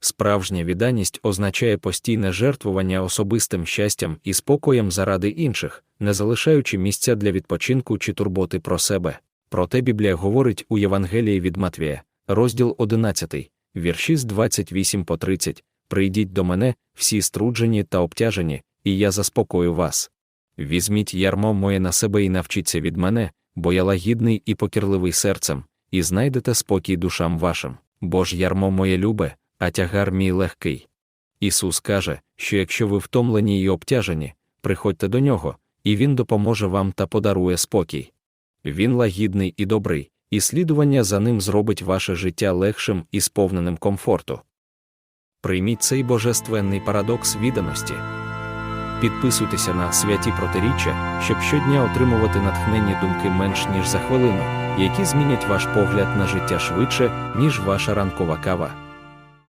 Справжня відданість означає постійне жертвування особистим щастям і спокоєм заради інших, не залишаючи місця для відпочинку чи турботи про себе. Проте Біблія говорить у Євангелії від Матвія, розділ 11, вірші з 28 по 30, Прийдіть до мене, всі струджені та обтяжені, і я заспокою вас. Візьміть ярмо моє на себе і навчіться від мене, бо я лагідний і покірливий серцем, і знайдете спокій душам вашим, бо ж ярмо моє любе, а тягар мій легкий. Ісус каже, що якщо ви втомлені і обтяжені, приходьте до нього, і Він допоможе вам та подарує спокій. Він лагідний і добрий, і слідування за ним зробить ваше життя легшим і сповненим комфорту. Прийміть цей божественний парадокс відданості. Підписуйтеся на святі протиріччя, щоб щодня отримувати натхненні думки менш ніж за хвилину, які змінять ваш погляд на життя швидше, ніж ваша ранкова кава.